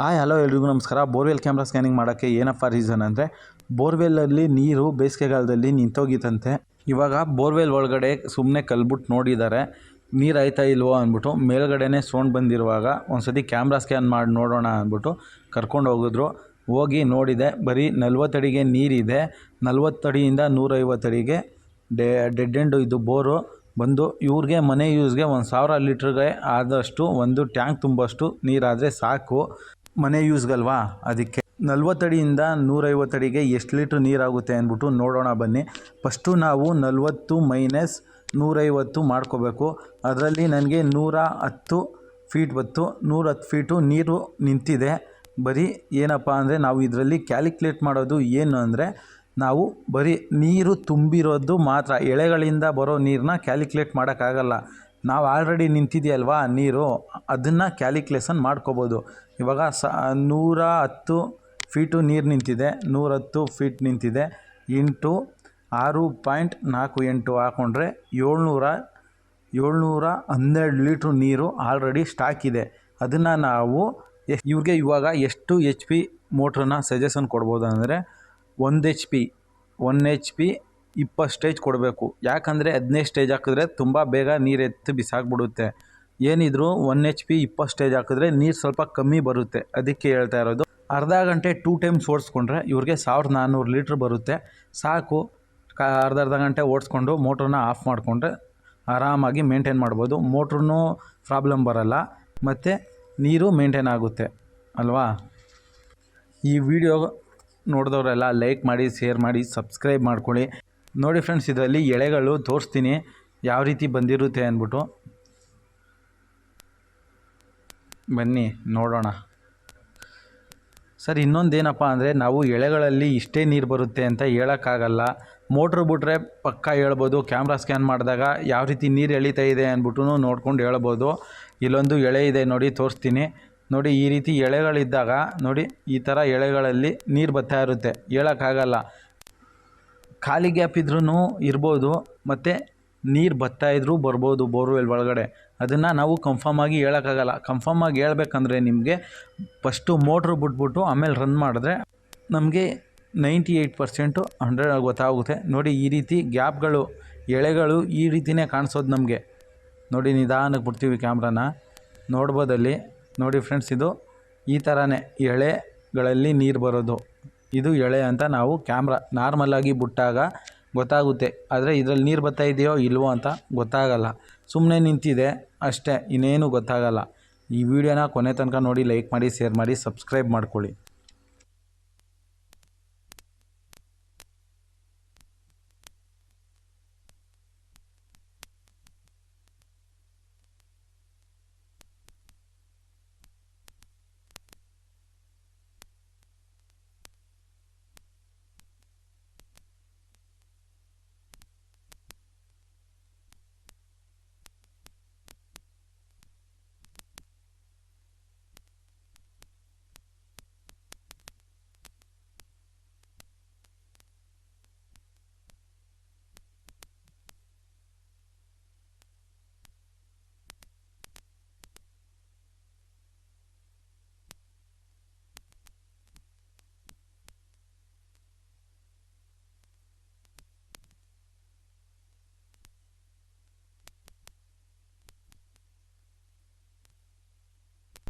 Hi, hello ಎಲ್ರಿಗೂ ನಮಸ್ಕಾರ. Borewell camera scanning ಮಾಡೋಕ್ಕೆ ಏನಪ್ಪ ರೀಸನ್ ಅಂದರೆ, ಬೋರ್ವೆಲಲ್ಲಿ ನೀರು ಬೇಸಿಗೆಗಾಲದಲ್ಲಿ ನಿಂತೋಗಿತ್ತಂತೆ. ಇವಾಗ ಬೋರ್ವೆಲ್ ಒಳಗಡೆ ಸುಮ್ಮನೆ ಕಲ್ಬಿಟ್ಟು ನೋಡಿದ್ದಾರೆ ನೀರು ಆಯ್ತಾ ಇಲ್ವೋ ಅಂದ್ಬಿಟ್ಟು ಮೇಲ್ಗಡೆನೇ ಸೌಂಡ್ ಬಂದಿರುವಾಗ ಒಂದ್ಸತಿ ಕ್ಯಾಮ್ರಾ ಸ್ಕ್ಯಾನ್ ಮಾಡಿ ನೋಡೋಣ ಅಂದ್ಬಿಟ್ಟು ಕರ್ಕೊಂಡು ಹೋಗಿದ್ರು. ಹೋಗಿ ನೋಡಿದೆ, ಬರೀ ನಲ್ವತ್ತಡಿಗೆ ನೀರಿದೆ. ನಲ್ವತ್ತಡಿಯಿಂದ ನೂರೈವತ್ತಡಿಗೆ ಡೆ ಡೆಡ್ ಎಂಡು ಇದು ಬೋರು. ಬಂದು ಇವ್ರಿಗೆ, ಮನೆ ಯೂಸ್ಗೆ ಒಂದು ಸಾವಿರ ಲೀಟ್ರಿಗೆ ಆದಷ್ಟು ಒಂದು ಟ್ಯಾಂಕ್ ತುಂಬಷ್ಟು ನೀರಾದರೆ ಸಾಕು. ಮನೆ ಯೂಸ್ಗಲ್ವಾ? ಅದಕ್ಕೆ ನಲ್ವತ್ತಡಿಯಿಂದ ನೂರೈವತ್ತಡಿಗೆ ಎಷ್ಟು ಲೀಟ್ರ್ ನೀರಾಗುತ್ತೆ ಅಂದ್ಬಿಟ್ಟು ನೋಡೋಣ ಬನ್ನಿ. ಫಸ್ಟು ನಾವು ನಲ್ವತ್ತು ಮೈನಸ್ ನೂರೈವತ್ತು ಮಾಡ್ಕೋಬೇಕು. ಅದರಲ್ಲಿ ನನಗೆ ನೂರ ಹತ್ತು ಫೀಟ್ ಬತ್ತು ನೂರ ಹತ್ತು ಫೀಟು ನೀರು ನಿಂತಿದೆ. ಬರೀ ಏನಪ್ಪ ಅಂದರೆ ನಾವು ಇದರಲ್ಲಿ ಕ್ಯಾಲ್ಕುಲೇಟ್ ಮಾಡೋದು ಏನು ಅಂದರೆ ನಾವು ಬರೀ ನೀರು ತುಂಬಿರೋದು ಮಾತ್ರ. ಎಳೆಗಳಿಂದ ಬರೋ ನೀರನ್ನ ಕ್ಯಾಲ್ಕುಲೇಟ್ ಮಾಡೋಕ್ಕಾಗಲ್ಲ. ನಾವು ಆಲ್ರೆಡಿ ನಿಂತಿದೆಯಲ್ವಾ ನೀರು? ಅದನ್ನು ಕ್ಯಾಲ್ಕುಲೇಷನ್ ಮಾಡ್ಕೋಬೋದು. ಇವಾಗ ಸ, ನೂರ ಹತ್ತು ಫೀಟು ನೀರು ನಿಂತಿದೆ. ನೂರ ಹತ್ತು ಫೀಟ್ ನಿಂತಿದೆ. ಇಂಟು ಆರು ಪಾಯಿಂಟ್ ನಾಲ್ಕು ಎಂಟು ಹಾಕ್ಕೊಂಡ್ರೆ ಏಳ್ನೂರ ಏಳ್ನೂರ ಹನ್ನೆರಡು ಲೀಟ್ರ್ ನೀರು ಆಲ್ರೆಡಿ ಸ್ಟಾಕ್ ಇದೆ. ಅದನ್ನು ನಾವು ಇವ್ರಿಗೆ ಇವಾಗ ಎಷ್ಟು ಎಚ್ ಪಿ ಮೋಟ್ರನ್ನ ಸಜೆಷನ್ ಕೊಡ್ಬೋದು ಅಂದರೆ ಒಂದು H P one H P ಇಪ್ಪತ್ತು ಸ್ಟೇಜ್ ಕೊಡಬೇಕು. ಯಾಕಂದರೆ ಹದಿನೈದು ಸ್ಟೇಜ್ ಹಾಕಿದ್ರೆ ತುಂಬ ಬೇಗ ನೀರು ಎತ್ತು ಬಿಸಾಕ್ಬಿಡುತ್ತೆ. ಏನಿದ್ರು ಒನ್ ಎಚ್ ಪಿ ಇಪ್ಪತ್ತು ಸ್ಟೇಜ್ ಹಾಕಿದ್ರೆ ನೀರು ಸ್ವಲ್ಪ ಕಮ್ಮಿ ಬರುತ್ತೆ. ಅದಕ್ಕೆ ಹೇಳ್ತಾ ಇರೋದು, ಅರ್ಧ ಗಂಟೆ ಟೂ ಟೈಮ್ಸ್ ಓಡಿಸ್ಕೊಂಡ್ರೆ ಇವ್ರಿಗೆ ಸಾವಿರದ ನಾನ್ನೂರು ಲೀಟ್ರ್ ಬರುತ್ತೆ. ಸಾಕು ಅರ್ಧ ಅರ್ಧ ಗಂಟೆ ಓಡಿಸ್ಕೊಂಡು ಮೋಟ್ರನ್ನ ಆಫ್ ಮಾಡಿಕೊಂಡ್ರೆ ಆರಾಮಾಗಿ ಮೇಂಟೈನ್ ಮಾಡ್ಬೋದು. ಮೋಟ್ರೂ ಪ್ರಾಬ್ಲಮ್ ಬರಲ್ಲ, ಮತ್ತು ನೀರು ಮೇಂಟೈನ್ ಆಗುತ್ತೆ. ಅಲ್ವಾ? ಈ ವಿಡಿಯೋ ನೋಡಿದವರೆಲ್ಲ ಲೈಕ್ ಮಾಡಿ ಶೇರ್ ಮಾಡಿ ಸಬ್ಸ್ಕ್ರೈಬ್ ಮಾಡ್ಕೊಳ್ಳಿ. ನೋಡಿ ಫ್ರೆಂಡ್ಸ್, ಇದರಲ್ಲಿ ಎಳೆಗಳು ತೋರಿಸ್ತೀನಿ. ಯಾವ ರೀತಿ ಬಂದಿರುತ್ತೆ ಅಂದ್ಬಿಟ್ಟು. ಬನ್ನಿ, ನೋಡೋಣ. ಸರ್, ಇನ್ನೊಂದೇನಪ್ಪ ಅಂದರೆ, ನಾವು ಎಳೆಗಳಲ್ಲಿ ಇಷ್ಟೇ ನೀರು ಬರುತ್ತೆ ಅಂತ ಹೇಳೋಕ್ಕಾಗಲ್ಲ. ಮೋಟ್ರ್ ಬಿಟ್ರೆ ಪಕ್ಕ ಹೇಳ್ಬೋದು, ಕ್ಯಾಮ್ರಾ ಸ್ಕ್ಯಾನ್ ಮಾಡಿದಾಗ ಯಾವ ರೀತಿ ನೀರು ಎಳಿತಾ ಇದೆ ಅಂದ್ಬಿಟ್ಟು ನೋಡ್ಕೊಂಡು ಹೇಳ್ಬೋದು. ಇಲ್ಲೊಂದು ಎಳೆ ಇದೆ ನೋಡಿ, ತೋರಿಸ್ತೀನಿ. ನೋಡಿ, ಈ ರೀತಿ ಎಳೆಗಳಿದ್ದಾಗ, ನೋಡಿ, ಈ ಥರ ಎಳೆಗಳಲ್ಲಿ ನೀರು ಬರ್ತಾ ಇರುತ್ತೆ. ಹೇಳೋಕ್ಕಾಗಲ್ಲ. ಖಾಲಿ ಗ್ಯಾಪ್ ಇದ್ರೂ ಇರ್ಬೋದು, ಮತ್ತು ನೀರು ಬತ್ತಾ ಇದ್ರೂ ಬರ್ಬೋದು ಬೋರ್ವೆಲ್ ಒಳಗಡೆ. ಅದನ್ನು ನಾವು ಕಂಫರ್ಮಾಗಿ ಹೇಳೋಕ್ಕಾಗಲ್ಲ. ಕನ್ಫರ್ಮಾಗಿ ಹೇಳ್ಬೇಕಂದ್ರೆ ನಿಮಗೆ ಫಸ್ಟು ಮೋಟ್ರ್ ಬಿಟ್ಬಿಟ್ಟು ಆಮೇಲೆ ರನ್ ಮಾಡಿದ್ರೆ ನಮಗೆ ನೈಂಟಿ ಏಯ್ಟ್ ಪರ್ಸೆಂಟು ಹಂಡ್ರೆಡ್ ಗೊತ್ತಾಗುತ್ತೆ. ನೋಡಿ ಈ ರೀತಿ ಗ್ಯಾಪ್ಗಳು, ಎಳೆಗಳು ಈ ರೀತಿನೇ ಕಾಣಿಸೋದು ನಮಗೆ. ನೋಡಿ ನಿಧಾನಕ್ಕೆ ಬಿಡ್ತೀವಿ ಕ್ಯಾಮ್ರಾನ. ನೋಡ್ಬೋದಲ್ಲಿ. ನೋಡಿ ಫ್ರೆಂಡ್ಸ್ ಇದು ಈ ಥರನೇ ಎಳೆಗಳಲ್ಲಿ ನೀರು ಬರೋದು. ಇದು ಎಳೆ ಅಂತ ನಾವು ಕ್ಯಾಮ್ರಾ ನಾರ್ಮಲಾಗಿ ಬಿಟ್ಟಾಗ ಗೊತ್ತಾಗುತ್ತೆ. ಆದರೆ ಇದರಲ್ಲಿ ನೀರು ಬರ್ತಾ ಇದೆಯೋ ಇಲ್ವೋ ಅಂತ ಗೊತ್ತಾಗಲ್ಲ. ಸುಮ್ಮನೆ ನಿಂತಿದೆ ಅಷ್ಟೇ, ಇನ್ನೇನು ಗೊತ್ತಾಗಲ್ಲ. ಈ ವಿಡಿಯೋನ ಕೊನೆ ತನಕ ನೋಡಿ, ಲೈಕ್ ಮಾಡಿ, ಶೇರ್ ಮಾಡಿ, ಸಬ್ಸ್ಕ್ರೈಬ್ ಮಾಡ್ಕೊಳ್ಳಿ.